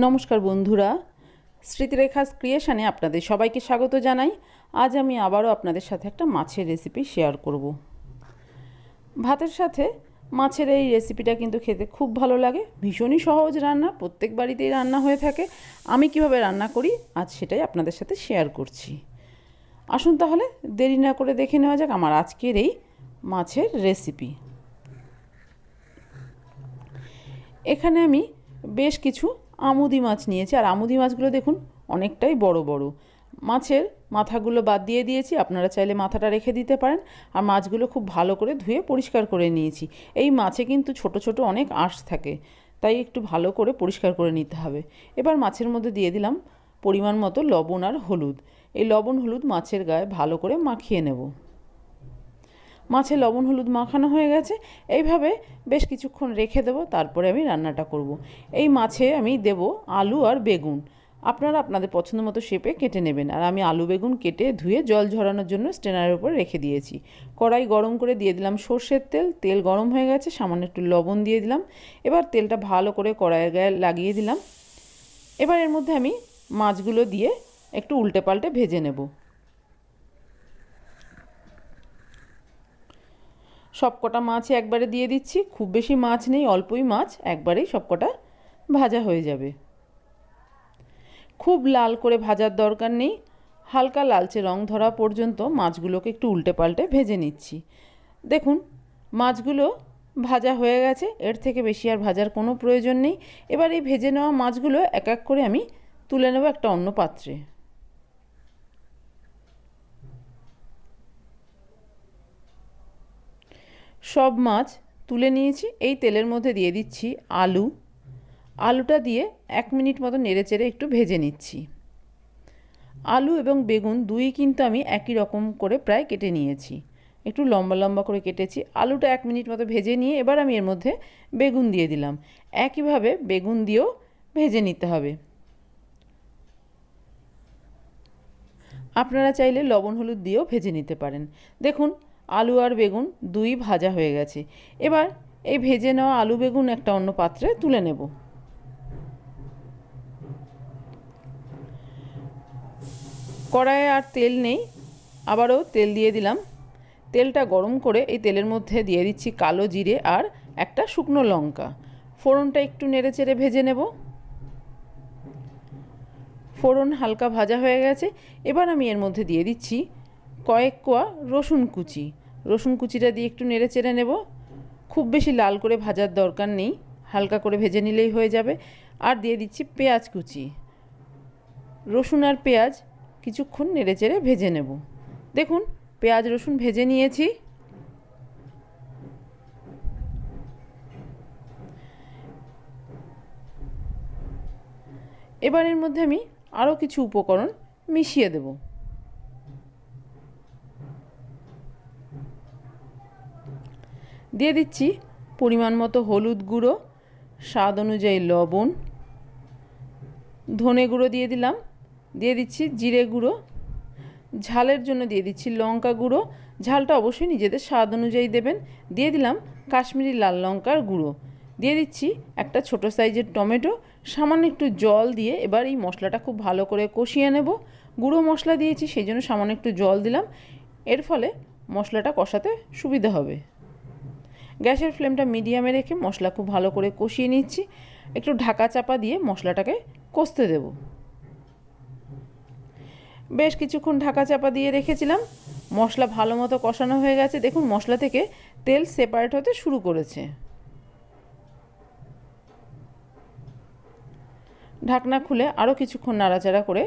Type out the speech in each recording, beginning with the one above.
নমস্কার বন্ধুরা স্মৃতিরেখা ক্রিয়েশনে আপনাদের সবাইকে স্বাগত জানাই। আজ আমি আবারও আপনাদের সাথে একটা মাছের রেসিপি শেয়ার করব। ভাতের সাথে মাছের এই রেসিপিটা কিন্তু খেতে খুব ভালো লাগে, ভীষণই সহজ রান্না, প্রত্যেক বাড়িতেই রান্না হয়ে থাকে। আমি কীভাবে রান্না করি, আজ সেটাই আপনাদের সাথে শেয়ার করছি। আসুন তাহলে দেরি না করে দেখে নেওয়া যাক আমার আজকের এই মাছের রেসিপি এখানে আমি বেশ কিছু আমুদি মাছ নিয়েছি। আর আমুদি মাছগুলো দেখুন, অনেকটাই বড় বড়। মাছের মাথাগুলো বাদ দিয়ে দিয়েছি, আপনারা চাইলে মাথাটা রেখে দিতে পারেন। আর মাছগুলো খুব ভালো করে ধুয়ে পরিষ্কার করে নিয়েছি। এই মাছে কিন্তু ছোট ছোট অনেক আঁশ থাকে, তাই একটু ভালো করে পরিষ্কার করে নিতে হবে। এবার মাছের মধ্যে দিয়ে দিলাম পরিমাণ মতো লবণ আর হলুদ। এই লবণ হলুদ মাছের গায়ে ভালো করে মাখিয়ে নেব। মাছে লবণ, হলুদ মাখানো হয়ে গেছে। এইভাবে বেশ কিছুক্ষণ রেখে দেবো, তারপরে আমি রান্নাটা করব। এই মাছে আমি দেব আলু আর বেগুন। আপনারা আপনাদের পছন্দ মতো শেপে কেটে নেবেন। আর আমি আলু, বেগুন কেটে ধুয়ে জল ঝরানোর জন্য স্টেনারের উপর রেখে দিয়েছি। কড়াই গরম করে দিয়ে দিলাম সর্ষের তেল। তেল গরম হয়ে গেছে, সামান্য একটু লবণ দিয়ে দিলাম। এবার তেলটা ভালো করে কড়াইয়ের গায়ে লাগিয়ে দিলাম। এবার এর মধ্যে আমি মাছগুলো দিয়ে একটু উল্টে পাল্টে ভেজে নেব। সবকটা মাছ একবারে দিয়ে দিচ্ছি। খুব বেশি মাছ নেই, অল্পই মাছ, একবারেই সবকটা ভাজা হয়ে যাবে। খুব লাল করে ভাজার দরকার নেই। হালকা লালচে রং ধরা পর্যন্ত মাছগুলোকে একটু উল্টে পাল্টে ভেজে নিচ্ছি। দেখুন, মাছগুলো ভাজা হয়ে গেছে, এর থেকে বেশি আর ভাজার কোনো প্রয়োজন নেই। এবার এই ভেজে নেওয়া মাছগুলো এক এক করে আমি তুলে নেব একটা অন্য পাত্রে। সব মাছ তুলে নিয়েছি, এই তেলের মধ্যে দিয়ে দিচ্ছি আলু। আলুটা দিয়ে এক মিনিট মতো নেড়ে চেড়ে একটু ভেজে নিচ্ছি। আলু এবং বেগুন দুই কিন্তু আমি একই রকম করে প্রায় কেটে নিয়েছি। একটু লম্বা লম্বা করে কেটেছি। আলুটা এক মিনিট মতো ভেজে নিয়ে এবার আমি এর মধ্যে বেগুন দিয়ে দিলাম। একইভাবে বেগুন দিয়েও ভেজে নিতে হবে। আপনারা চাইলে লবণ, হলুদ দিয়েও ভেজে নিতে পারেন। দেখুন আলু আর বেগুন দুই ভাজা হয়ে গেছে। এবার এই ভেজে নেওয়া আলু বেগুন একটা অন্য পাত্রে তুলে নেব। কড়াইয়ে আর তেল নেই, আবারও তেল দিয়ে দিলাম। তেলটা গরম করে এই তেলের মধ্যে দিয়ে দিচ্ছি কালো জিরে আর একটা শুকনো লঙ্কা। ফোড়নটা একটু নেড়ে চেড়ে ভেজে নেব। ফোড়ন হালকা ভাজা হয়ে গেছে। এবার আমি এর মধ্যে দিয়ে দিচ্ছি কয়েক কোয়া রসুন কুচি। রসুন কুচিটা দিয়ে একটু নেড়ে চেড়ে নেব। খুব বেশি লাল করে ভাজার দরকার নেই। হালকা করে ভেজে নিলেই হয়ে যাবে। আর দিয়ে দিচ্ছি পেঁয়াজ কুচি। রসুন আর পেঁয়াজ কিছুক্ষণ নেড়ে চেড়ে ভেজে নেব। দেখুন, পেঁয়াজ রসুন ভেজে নিয়েছি। এবার এর মধ্যে আমি আরও কিছু উপকরণ মিশিয়ে দেবো। দিয়ে দিচ্ছি পরিমাণ মতো হলুদ গুঁড়ো, স্বাদ অনুযায়ী লবণ, ধনে গুঁড়ো দিয়ে দিলাম, দিয়ে দিচ্ছি জিরে গুঁড়ো, ঝালের জন্য দিয়ে দিচ্ছি লঙ্কা গুঁড়ো, ঝালটা অবশ্যই নিজেদের স্বাদ অনুযায়ী দেবেন, দিয়ে দিলাম কাশ্মীরি লাল লঙ্কার গুঁড়ো, দিয়ে দিচ্ছি একটা ছোট সাইজের টমেটো, সামান্য একটু জল দিয়ে এবার এই মশলাটা খুব ভালো করে কষিয়ে নেব, গুঁড়ো মশলা দিয়েছি সেই জন্য সামান্য একটু জল দিলাম, এর ফলে মশলাটা কষাতে সুবিধা হবে। গ্যাসের ফ্লেমটা মিডিয়ামে রেখে মশলা খুব ভালো করে কষিয়ে নিচ্ছি। একটু ঢাকা চাপা দিয়ে মশলাটাকে কষতে দেব। বেশ কিছুক্ষণ ঢাকা চাপা দিয়ে রেখেছিলাম। মশলা ভালো মতো কষানো হয়ে গেছে। দেখুন, মশলা থেকে তেল সেপারেট হতে শুরু করেছে। ঢাকনা খুলে আরও কিছুক্ষণ নাড়াচাড়া করে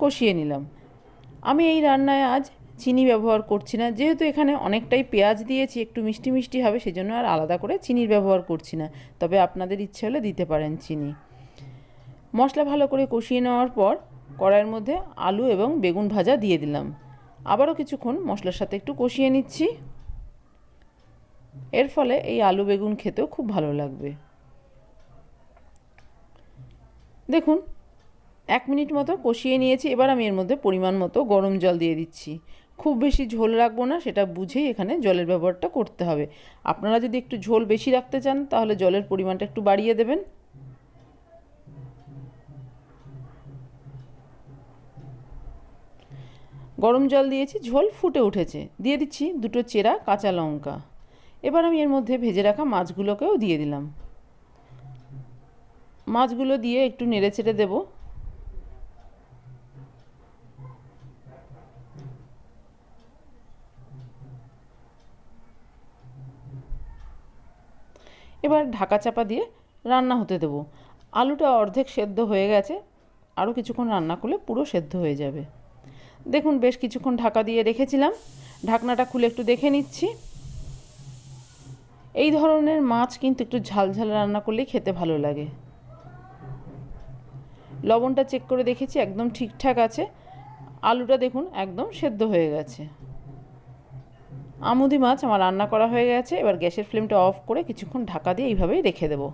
কষিয়ে নিলাম। আমি এই রান্নায় আজ চিনি ব্যবহার করছি না। যেহেতু এখানে অনেকটাই পেঁয়াজ দিয়েছি, একটু মিষ্টি মিষ্টি হবে, সেজন্য আর আলাদা করে চিনির ব্যবহার করছি না। তবে আপনাদের ইচ্ছে হলে দিতে পারেন চিনি। মশলা ভালো করে কষিয়ে নেওয়ার পর কড়াইয়ের মধ্যে আলু এবং বেগুন ভাজা দিয়ে দিলাম। আবারও কিছুক্ষণ মশলার সাথে একটু কষিয়ে নিচ্ছি। এর ফলে এই আলু বেগুন খেতেও খুব ভালো লাগবে। দেখুন, এক মিনিট মতো কষিয়ে নিয়েছি। এবার আমি এর মধ্যে পরিমাণ মতো গরম জল দিয়ে দিচ্ছি। খুব বেশি ঝোল রাখব না, সেটা বুঝেই এখানে জলের ব্যবহারটা করতে হবে। আপনারা যদি একটু ঝোল বেশি রাখতে চান, তাহলে জলের পরিমাণটা একটু বাড়িয়ে দেবেন। গরম জল দিয়েছি, ঝোল ফুটে উঠেছে। দিয়ে দিচ্ছি দুটো চেরা কাঁচা লঙ্কা। এবার আমি এর মধ্যে ভেজে রাখা মাছগুলোকেও দিয়ে দিলাম। মাছগুলো দিয়ে একটু নেড়ে চেড়ে দেবো। এবার ঢাকা চাপা দিয়ে রান্না হতে দেবো। আলুটা অর্ধেক সেদ্ধ হয়ে গেছে, আরও কিছুক্ষণ রান্না করলে পুরো সেদ্ধ হয়ে যাবে। দেখুন, বেশ কিছুক্ষণ ঢাকা দিয়ে রেখেছিলাম। ঢাকনাটা খুলে একটু দেখে নিচ্ছি। এই ধরনের মাছ কিন্তু একটু ঝাল ঝাল রান্না করলেই খেতে ভালো লাগে। লবণটা চেক করে দেখেছি, একদম ঠিকঠাক আছে। আলুটা দেখুন, একদম সেদ্ধ হয়ে গেছে। আমুদি মাছ আমার রান্না করা হয়ে গেছে, এবার গ্যাসের ফ্লেমটা অফ করে কিছুক্ষণ ঢাকা দিয়ে এইভাবেই রেখে দেবো।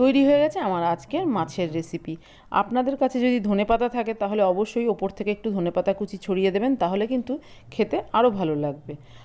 তৈরি হয়ে গেছে আমার আজকের মাছের রেসিপি আপনাদের কাছে যদি ধনে পাতা থাকে, তাহলে অবশ্যই ওপর থেকে একটু ধনে পাতা কুচি ছড়িয়ে দেবেন, তাহলে কিন্তু খেতে আরও ভালো লাগবে।